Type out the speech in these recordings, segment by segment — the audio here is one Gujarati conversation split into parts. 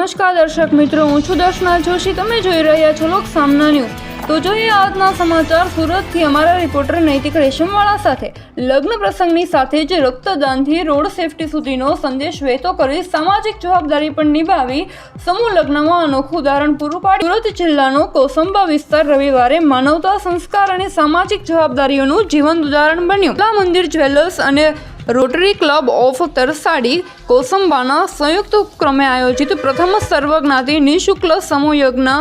નમસ્કાર દર્શક મિત્રો, હું છું દર્શના જોશી. તમે જોઈ રહ્યા છો લોક સામના ન્યૂઝ. તો જોઈએ આજના સમાચાર. સુરતથી અમારા રિપોર્ટર નૈતિક રેશમવાળા સાથે. લગ્ન પ્રસંગની સાથે જ રક્તદાનથી રોડ સેફટી સુધીનો સંદેશ વહેતો કરી સામાજિક જવાબદારી પણ નિભાવી સમૂહ લગ્નમાં અનોખું ઉદાહરણ પૂરું પાડ્યું. સુરત જિલ્લાનો કોસંબા વિસ્તાર રવિવારે માનવતા સંસ્કાર અને સામાજિક જવાબદારીઓનું જીવંત ઉદાહરણ બન્યું. મંદિર જ્વેલર્સ અને રોટરી ક્લબ ઓફ તરસાડી કોસંબાના સંયુક્ત ઉપક્રમે આયોજિત પ્રથમ સર્વજ્ઞાતિ નિઃશુલ્ક સમૂહ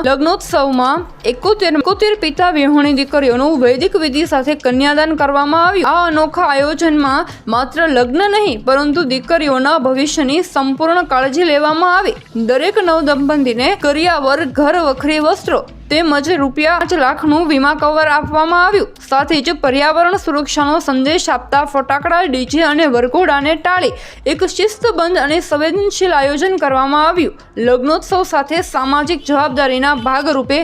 લગ્નોત્સવમાં એકોતેર એકોતેર પિતા વિહોણી દીકરીઓનું વૈદિક વિધિ સાથે કન્યાદાન કરવામાં આવ્યું. આ અનોખા આયોજનમાં માત્ર લગ્ન નહીં, પરંતુ દીકરીઓના ભવિષ્યની સંપૂર્ણ કાળજી લેવામાં આવી. દરેક નવદંપતીને કરિયાવર ઘર વખરી વસ્ત્રો તેમજ રૂપિયા પાંચ લાખનું વીમા કવર આપવામાં આવ્યું. સાથે જ પર્યાવરણ સુરક્ષાનો સંદેશ આપતા ફટાકડા, ડીજે અને વરઘોડાને ટાળી એક શિસ્તબંધ અને સંવેદનશીલ આયોજન કરવામાં આવ્યું. લગ્નોત્સવ સાથે સામાજિક જવાબદારીના ભાગરૂપે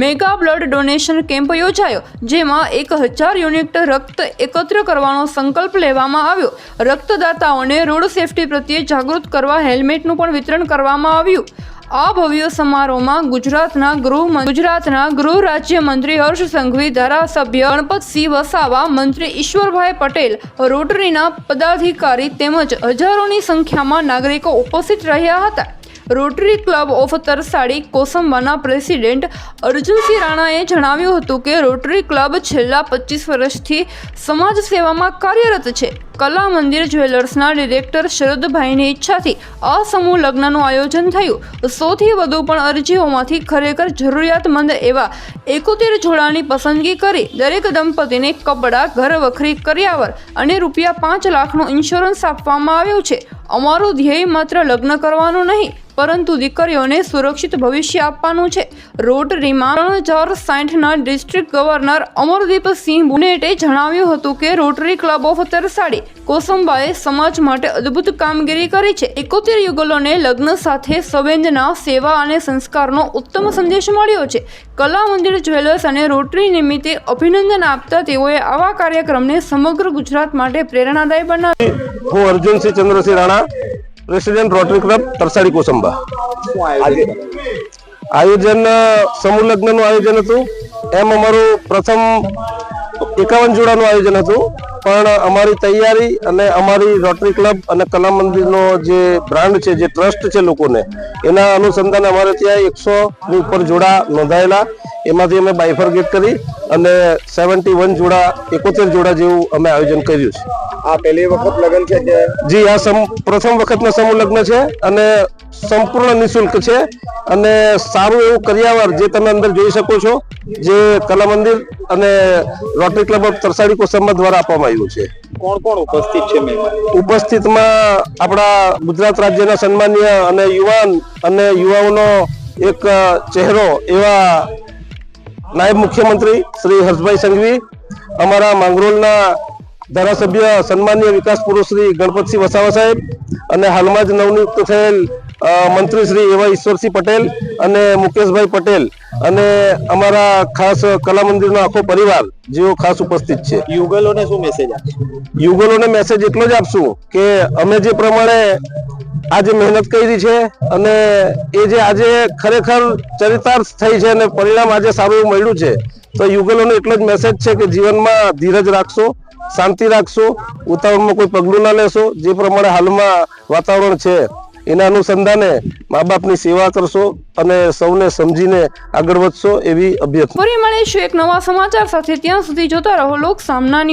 મેગા બ્લડ ડોનેશન કેમ્પ યોજાયો, જેમાં એક હજાર યુનિટ રક્ત એકત્ર કરવાનો સંકલ્પ લેવામાં આવ્યો. રક્તદાતાઓને રોડ સેફટી પ્રત્યે જાગૃત કરવા હેલ્મેટનું પણ વિતરણ કરવામાં આવ્યું. આ ભવ્ય સમારોહમાં ગુજરાતના ગૃહ ગુજરાતના ગૃહ રાજ્ય મંત્રી હર્ષ સંઘવી, ધારાસભ્ય ગણપતસિંહ વસાવા, મંત્રી ઈશ્વરભાઈ પટેલ, રોટરીના પદાધિકારી તેમજ હજારોની સંખ્યામાં નાગરિકો ઉપસ્થિત રહ્યા હતા. રોટરી ક્લબ ઓફ તરસાડી કોસંબાના પ્રેસિડેન્ટ અર્જુનસિંહ રાણાએ જણાવ્યું હતું કે રોટરી ક્લબ છેલ્લા પચીસ વર્ષથી સમાજ સેવામાં કાર્યરત છે. કલા મંદિર જ્વેલર્સના ડિરેક્ટર શરદભાઈની ઈચ્છાથી આ સમૂહ લગ્નનું આયોજન થયું. સૌથી વધુ પણ અરજીઓમાંથી ખરેખર જરૂરિયાતમંદ એવા એકોતેર જોડાની પસંદગી કરી દરેક દંપતીને કપડાં ઘર વખરી કરિયાવર અને રૂપિયા પાંચ લાખનો ઇન્સ્યોરન્સ આપવામાં આવ્યો છે. અમારું ધ્યેય માત્ર લગ્ન કરવાનું નહીં, પરંતુ દીકરીઓને સુરક્ષિત ભવિષ્ય આપવાનું છે. રોટરીમાં ત્રણ હજાર સાઠના ડિસ્ટ્રિક્ટ ગવર્નર અમરદીપસિંહ બુનેટે જણાવ્યું હતું કે રોટરી ક્લબ ઓફ તરસાડી કોસંબાએ સમાજ માટે અદ્ભુત કામગીરી કરી છે. એકોતેર યુગલોને લગ્ન સાથે સંવેદના, સેવા અને સંસ્કારનો ઉત્તમ સંદેશ મળ્યો છે. કલા મંદિર જ્વેલર્સ અને રોટરી નિમિત્તે અભિનંદન આપતા તેઓએ આવા કાર્યક્રમને સમગ્ર ગુજરાત માટે પ્રેરણાદાયી બનાવ્યો. હું Arjunsinh Chandrasinh Rana, president rotary club, Tarsadi Kosamba. આયોજન સમૂહ લગ્નનું આયોજન હતું. એમ અમારું પ્રથમ એકાવન જોડાનું આયોજન હતું. પણ અમારી તૈયારી અને અમારી રોટરી ક્લબ અને કલા મંદિરનો જે બ્રાન્ડ છે જે ટ્રસ્ટ છે લોકોને એના અનુસંધાને અમારે ત્યાં એકસો ની ઉપર જોડા નોંધાયેલા. એમાંથી અમે બાયફર્ગેટ કરી અને સેવન્ટી વન જોડા એકોતેર જોડા જેવું અમે આયોજન કર્યું છે. આ પહેલી વખત લગ્ન છે કે જી આ સમ પ્રથમ વખતના સમૂહ લગ્ન છે અને સંપૂર્ણ નિશુલ્ક છે અને સારું એવું કરિયાવર જે તમે અંદર જોઈ શકો છો જે કલા મંદિર અને rotary club of Tarsadi Kosamba દ્વારા આપવામાં આવ્યું છે. કોણ કોણ ઉપસ્થિત છે ઉપસ્થિતમાં આપણા ગુજરાત રાજ્યના સન્માનીય અને યુવાન અને યુવાઓનો એક ચહેરો એવા નાયબ મુખ્યમંત્રી શ્રી હર્ષભાઈ સંઘવી અમારા માંગરોળના ધારાસભ્ય સન્માનીય વિકાસ પુરુષ શ્રી ગણપતસિંહ વસાવા સાહેબ અને હાલમાં જ નવનિયુક્ત થયેલ મંત્રી શ્રી એવા ઈશ્વરસિંહ પટેલ અને મુકેશભાઈ પટેલ અને અમારા ખાસ કલા મંદિરનો આખો પરિવાર જેઓ ખાસ ઉપસ્થિત છે. યુગલોને શું મેસેજ યુગલોને મેસેજ એટલો જ આપશું કે અમે જે પ્રમાણે આજે મહેનત કરી છે અને એ જે આજે ખરેખર ચરિતાર્થ થઈ છે અને પરિણામ આજે સારું એવું મળ્યું છે તો યુગલોનો એટલો જ મેસેજ છે કે જીવનમાં ધીરજ રાખશો શાંતિ રાખશો ઉતાવળમાં કોઈ પગલું ના લેશો જે પ્રમાણે હાલમાં વાતાવરણ છે એના અનુસંધાને મા બાપની સેવા કરશો અને સૌને સમજીને આગળ વધશો એવી અભ્યર્થના. ફરી મળીશું એક નવા સમાચાર સાથે ત્યાં સુધી જોતા રહો લોક સામના ન્યૂઝ